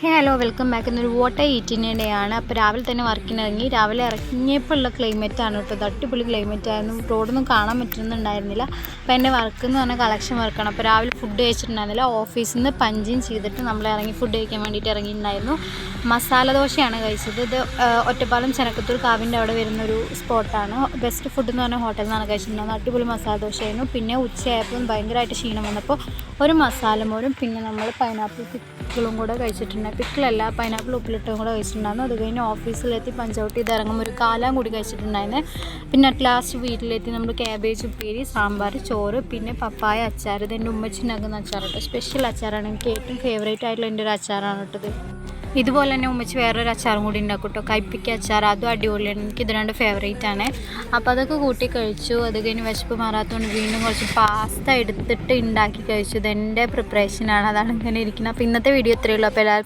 Hello welcome back എന്നൊരു വോട്ട day ആണ്. അപ്പോൾ രാവിലെ തന്നെ വർക്കിന് ഇറങ്ങി രാവിലെ ക്ലൈമറ്റ് ആണ് കേട്ടോ. തട്ടിപ്പൊളി ക്ലൈമറ്റ് ആയിരുന്നു. റോഡൊന്നും കാണാൻ പറ്റുന്നുണ്ടായിരുന്നില്ല. അപ്പോൾ എന്റെ വർക്ക് എന്ന് പറഞ്ഞാൽ കളക്ഷൻ വർക്കാണ് അപ്പോൾ രാവിലെ ഫുഡ് കഴിച്ചിട്ടുണ്ടായിരുന്നില്ല. ഓഫീസിൽ നിന്ന് പഞ്ചിങ് ചെയ്തിട്ട് നമ്മൾ ഇറങ്ങി ഫുഡ് കഴിക്കാൻ വേണ്ടിയിട്ട് ഇറങ്ങിയിട്ടുണ്ടായിരുന്നു. മസാല ദോശയാണ് കഴിച്ചത്. ഇത് ഒറ്റപ്പാലം ചെനക്കത്തൂർ കാവിന്റെ അവിടെ വരുന്നൊരു സ്പോട്ടാണ് ബെസ്റ്റ് ഫുഡ് എന്ന് പറഞ്ഞാൽ ഹോട്ടലിൽ നിന്നാണ് കഴിച്ചിട്ടുണ്ടായിരുന്നത്. അടിപൊളി മസാല ദോശയായിരുന്നു. പിന്നെ ഉച്ചയായപ്പോൾ ഭയങ്കരമായിട്ട് ക്ഷീണം വന്നപ്പോൾ ഒരു മസാല മോരും പിന്നെ നമ്മൾ പൈനാപ്പിൾ പിക്കിളും കൂടെ കഴിച്ചിട്ടുണ്ട് പിക്കിളല്ല പൈനാപ്പിൾ ഉപ്പിലിട്ടും കൂടെ കഴിച്ചിട്ടുണ്ടായിരുന്നു. അത് കഴിഞ്ഞ് ഓഫീസിലെത്തി പഞ്ചവട്ടി ഇത് ഇറങ്ങുമ്പോൾ ഒരു കാലം കൂടി കഴിച്ചിട്ടുണ്ടായിരുന്നു. പിന്നെ അറ്റ് ലാസ്റ്റ് വീട്ടിലെത്തി നമ്മൾ ക്യാബേജ് ഉപ്പേരി സാമ്പാർ ചോറ് പിന്നെ പപ്പായ അച്ചാർ. ഇത് എന്റെ ഉമ്മച്ചിണ്ടാക്കുന്ന അച്ചാർ കേട്ടോ സ്പെഷ്യൽ അച്ചാറാണ്. എനിക്ക് ഏറ്റവും ഫേവറേറ്റ് ആയിട്ടുള്ള എന്റെ ഒരു അച്ചാറാണ് കേട്ടത് ഇതുപോലെ തന്നെ ഉമ്മച്ച് വേറൊരു അച്ചാറും കൂടി ഉണ്ടാക്കും കേട്ടോ കയ്പ്പിക്ക അച്ചാർ അതും അടിപൊളിയാണ്. എനിക്ക് ഇത് രണ്ട് ഫേവറേറ്റ് ആണ്. അപ്പോൾ അതൊക്കെ കൂട്ടി കഴിച്ചു. അത് കഴിഞ്ഞ് വിശപ്പ് മാറാത്തതുകൊണ്ട് വീണ്ടും കുറച്ച് പാസ്ത എടുത്തിട്ട് ഉണ്ടാക്കി കഴിച്ചു. ഇത് എന്റെ പ്രിപ്പറേഷനാണ് അതാണ് ഇങ്ങനെ ഇരിക്കുന്നത്. അപ്പോൾ ഇന്നത്തെ വീഡിയോ ഇത്രയേ ഉള്ളൂ. അപ്പോൾ എല്ലാവർക്കും